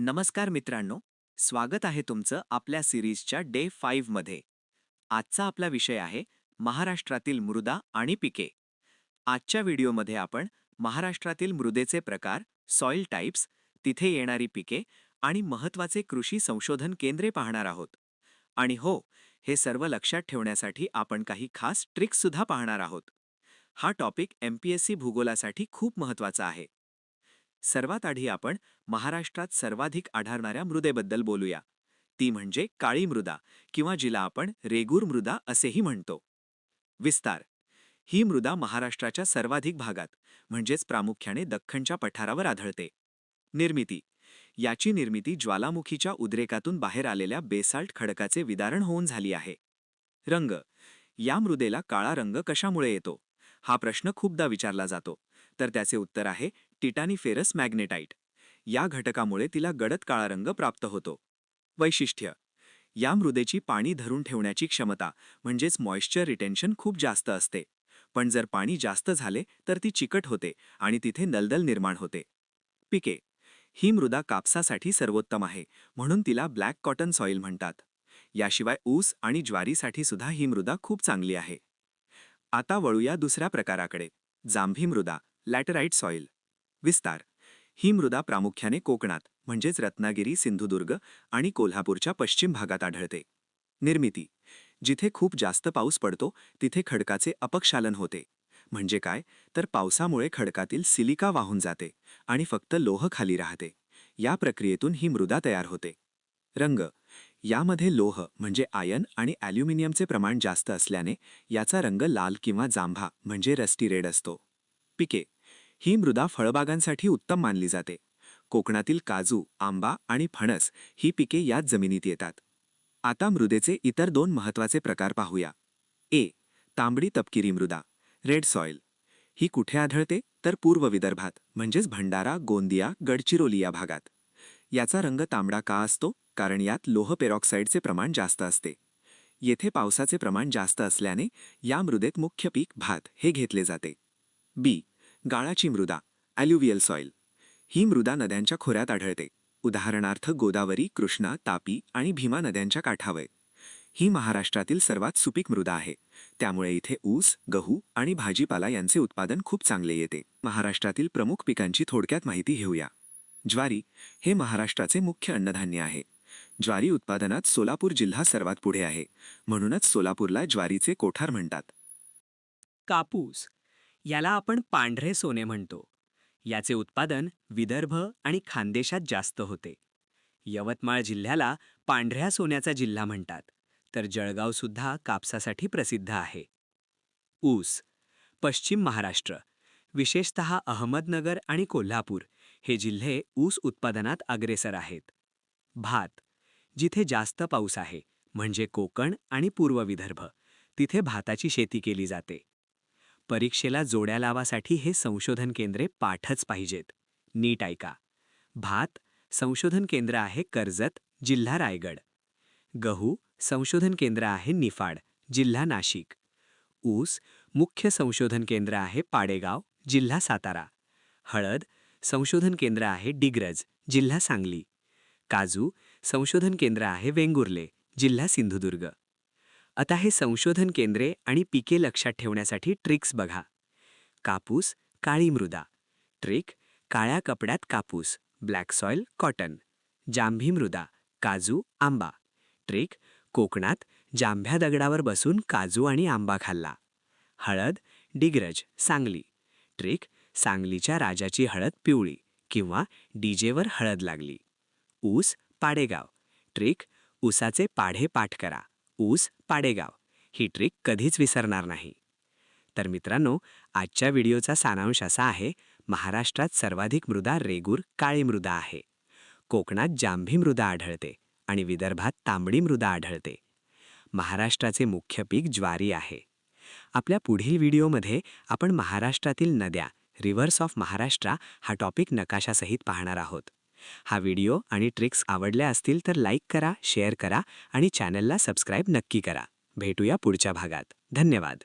नमस्कार मित्रांनो स्वागत आहे तुमचं आपल्या सिरीजच्या डे फाईव्हमध्ये आजचा आपला विषय आहे महाराष्ट्रातील मृदा आणि पिके. आजच्या व्हिडिओमध्ये आपण महाराष्ट्रातील मृदेचे प्रकार सॉइल टाईप्स तिथे येणारी पिके आणि महत्त्वाचे कृषी संशोधन केंद्रे पाहणार आहोत. आणि हो हे सर्व लक्षात ठेवण्यासाठी आपण काही खास ट्रिक्ससुद्धा पाहणार आहोत. हा topic M P S C भूगोलासाठी खूप महत्त्वाचा आहे. सर्वात आधी आपण महाराष्ट्रात सर्वाधिक आढळणाऱ्या मृदेबद्दल बोलूया. ती म्हणजे काळी मृदा किंवा जिला आपण रेगूर मृदा असेही म्हणतो. विस्तार. ही मृदा महाराष्ट्राच्या सर्वाधिक भागात म्हणजेच प्रामुख्याने दख्खनच्या पठारावर आढळते. निर्मिती. याची निर्मिती ज्वालामुखीच्या उद्रेकातून बाहेर आलेल्या बेसाल्ट खडकाचे विदारण होऊन झाली आहे. रंग. या मृदेला काळा रंग कशामुळे येतो? हा प्रश्न खूपदा विचारला जातो. तर त्याचे उत्तर आहे टिटानिफेरस मॅग्नेटाईट. या घटकामुळे तिला गडद काळा रंग प्राप्त होतो. वैशिष्ट्य. या मृदेची पाणी धरून ठेवण्याची क्षमता म्हणजेच मॉइश्चर रिटेन्शन खूप जास्त असते. पण जर पाणी जास्त झाले तर ती चिकट होते आणि तिथे नलदल निर्माण होते. पिके. ही मृदा कापसासाठी सर्वोत्तम आहे म्हणून तिला ब्लॅक कॉटन सॉइल म्हणतात. याशिवाय ऊस आणि ज्वारीसाठी सुद्धा ही मृदा खूप चांगली आहे. आता वळूया दुसऱ्या प्रकाराकडे. जांभी मृदा लॅटराईट सॉइल. विस्तार. ही मृदा प्रामुख्याने कोकणात म्हणजेच रत्नागिरी सिंधुदुर्ग आणि कोल्हापूरच्या पश्चिम भागात आढळते. निर्मिती. जिथे खूप जास्त पाऊस पडतो तिथे खडकाचे अपक्षालन होते. म्हणजे काय? तर पावसामुळे खडकातील सिलिका वाहून जाते आणि फक्त लोह खाली राहते. या प्रक्रियेतून ही मृदा तयार होते. रंग. यामध्ये लोह म्हणजे आयन आणि ॲल्युमिनियमचे प्रमाण जास्त असल्याने याचा रंग लाल किंवा जांभा म्हणजे रस्टी रेड असतो. पिके. ही मृदा फळबागांसाठी उत्तम मानली जाते. कोकणातील काजू आंबा आणि फणस ही पिके याच जमिनीत येतात. आता मृदेचे इतर दोन महत्त्वाचे प्रकार पाहूया. ए. तांबडी तपकिरी मृदा रेड सॉइल. ही कुठे आढळते? तर पूर्व विदर्भात म्हणजेच भंडारा गोंदिया गडचिरोली या भागात. याचा रंग तांबडा का असतो? कारण यात लोह पेरॉक्साईडचे प्रमाण जास्त असते. येथे पावसाचे प्रमाण जास्त असल्याने या मृदेत मुख्य पीक भात हे घेतले जाते. बी. गाळाची मृदा ॲल्युव्हियल सॉइल ही मृदा नद्यांच्या खोऱ्यात आढळते. उदाहरणार्थ गोदावरी कृष्णा तापी आणि भीमा नद्यांच्या काठावर. ही महाराष्ट्रातील सर्वात सुपीक मृदा आहे. त्यामुळे इथे ऊस गहू आणि भाजीपाला यांचे उत्पादन खूप चांगले येते. महाराष्ट्रातील प्रमुख पिकांची थोडक्यात माहिती घेऊया. ज्वारी हे महाराष्ट्राचे मुख्य अन्नधान्य आहे. ज्वारी उत्पादनात सोलापूर जिल्हा सर्वात पुढे आहे. म्हणूनच सोलापूरला ज्वारीचे कोठार म्हणतात. कापूस याला आपण पांढरे सोने म्हणतो. याचे उत्पादन विदर्भ आणि खानदेशात जास्त होते. यवतमाळ जिल्ह्याला पांढऱ्या सोन्याचा जिल्हा म्हणतात तर जळगावसुद्धा कापसासाठी प्रसिद्ध आहे. ऊस पश्चिम महाराष्ट्र विशेषत अहमदनगर आणि कोल्हापूर हे जिल्हे ऊस उत्पादनात अग्रेसर आहेत. भात जिथे जास्त पाऊस आहे म्हणजे कोकण आणि पूर्व विदर्भ तिथे भाताची शेती केली जाते. परीक्षेला जोड्या लावासाठी हे संशोधन केंद्रे पाठच पाहिजेत. नीट ऐका. भात संशोधन केंद्र आहे कर्जत जिल्हा रायगड. गहू संशोधन केंद्र आहे निफाड जिल्हा नाशिक. ऊस मुख्य संशोधन केंद्र आहे पाडेगाव जिल्हा सातारा. हळद संशोधन केंद्र आहे डिग्रज जिल्हा सांगली. काजू संशोधन केंद्र आहे वेंगुर्ले जिल्हा सिंधुदुर्ग. आता हे संशोधन केंद्रे आणि पिके लक्षात ठेवण्यासाठी ट्रिक्स बघा. कापूस काळी मृदा. ट्रिक काळ्या कपड्यात कापूस ब्लॅक सॉइल कॉटन. जांभी मृदा काजू आंबा. ट्रिक कोकणात जांभ्या दगडावर बसून काजू आणि आंबा खाल्ला. हळद डिग्रज सांगली. ट्रिक सांगलीच्या राजाची हळद पिवळी किंवा डीजेवर हळद लागली. ऊस पाडेगाव. ट्रिक ऊसाचे पाढे पाठ करा. ऊस पाडेगाव. ही ट्रिक कधीच विसरणार नाही. तर मित्रांनो आजच्या व्हिडिओचा सारांश असा आहे महाराष्ट्रात सर्वाधिक मृदा रेगूर काळी मृदा आहे. कोकणात जांभी मृदा आढळते आणि विदर्भात तांबडी मृदा आढळते. महाराष्ट्राचे मुख्य पीक ज्वारी आहे. आपल्या पुढील व्हिडिओमध्ये आपण महाराष्ट्रातील नद्या रिव्हर्स ऑफ महाराष्ट्रा हा टॉपिक नकाशासहित पाहणार आहोत. हा व्हिडिओ आणि ट्रिक्स आवडल्या असतील तर लाईक करा शेअर करा आणि चॅनलला सबस्क्राईब नक्की करा. भेटूया पुढच्या भागात. धन्यवाद.